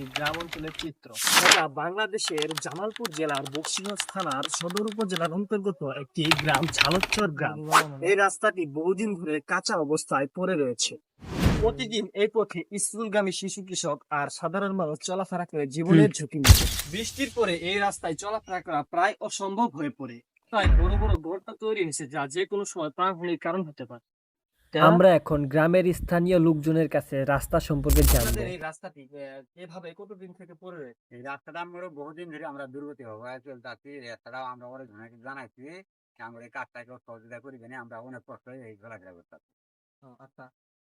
এটা বাংলাদেশের জামালপুর জেলার বক্সিগঞ্জ থানার সদর উপজেলার অন্তর্গত একটি গ্রাম ঝালচ্চর গ্রাম। এই রাস্তাটি বহুদিন ধরে কাঁচা অবস্থায় পড়ে রয়েছে। প্রতিদিন এই পথে স্কুলগামী শিশু কৃষক আর সাধারণ মানুষ চলাফেরা করে জীবনের ঝুঁকি নিচ্ছে। বৃষ্টির পরে এই রাস্তায় চলাফেরা করা প্রায় অসম্ভব হয়ে পড়ে। তাই বড় বড় গর্ত তৈরি হয়েছে যা যে কোনো সময় প্রাণহানির কারণ হতে পারে। আমরা এখন গ্রামের স্থানীয় লোকজনের কাছে রাস্তা সম্পর্কে জানব। এই রাস্তাটি এভাবে কতদিন থেকে পড়ে রয়েছে? এই রাস্তাটা আমরা বহুদিন ধরে আমরা দুর্গতি হওয়া চলতেছি রাস্তাটাও আমরা অনেক জনকে জানাইছি যে আমরা এই কাজটাকে সহযোগিতা করি জানি আমরা অনেক কষ্ট এই ঘোরাফেরা করতেছি ও, আচ্ছা।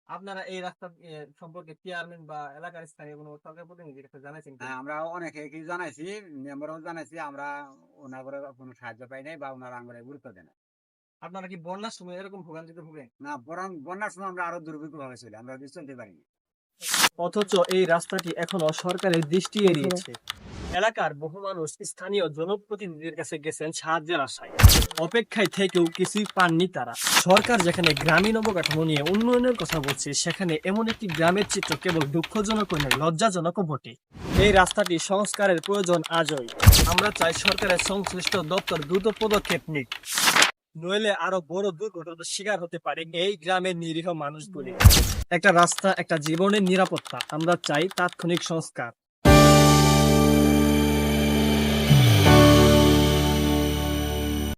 আপনারা এই রাস্তা সম্পর্কে চেয়ারম্যান বা এলাকার স্থানীয় কোনো সরকার প্রতিনিধির কাছে জানাইছেন? হ্যাঁ আমরা অনেকে কি জানাইছি মেম্বারও জানাইছি আমরা ওনার কোনো সাহায্য পাই নাই বা ওনারা আমরা গুরুত্ব দেয় না আপনারা কি বন্যার সময় এরকম ভোগান্তিতে ভুগেন? না বরং বন্যার সময় আমরা আরও দুর্ভিক্ষ ভাবে ছিল আমরা চলতে পারিনি অথচ এই রাস্তাটি এখনও সরকারের দৃষ্টি এড়িয়েছে। এলাকার বহু মানুষ স্থানীয় জনপ্রতিনিধিদের কাছে গেছেন সাহায্যের আশায় অপেক্ষায় থেকেও কিছুই পাননি তারা। সরকার যেখানে গ্রামীণ অবকাঠামো নিয়ে উন্নয়নের কথা বলছে সেখানে এমন একটি গ্রামের চিত্র কেবল দুঃখজনক নয় লজ্জাজনকও বটে। এই রাস্তাটি সংস্কারের প্রয়োজন আজই। আমরা চাই সরকারের সংশ্লিষ্ট দপ্তর দ্রুত পদক্ষেপ নিক। নইলে আরও বড় দুর্ঘটনার শিকার হতে পারে এই গ্রামের নিরীহ মানুষগুলি। একটা রাস্তা, একটা জীবনের নিরাপত্তা, আমরা চাই তাৎক্ষণিক সংস্কার।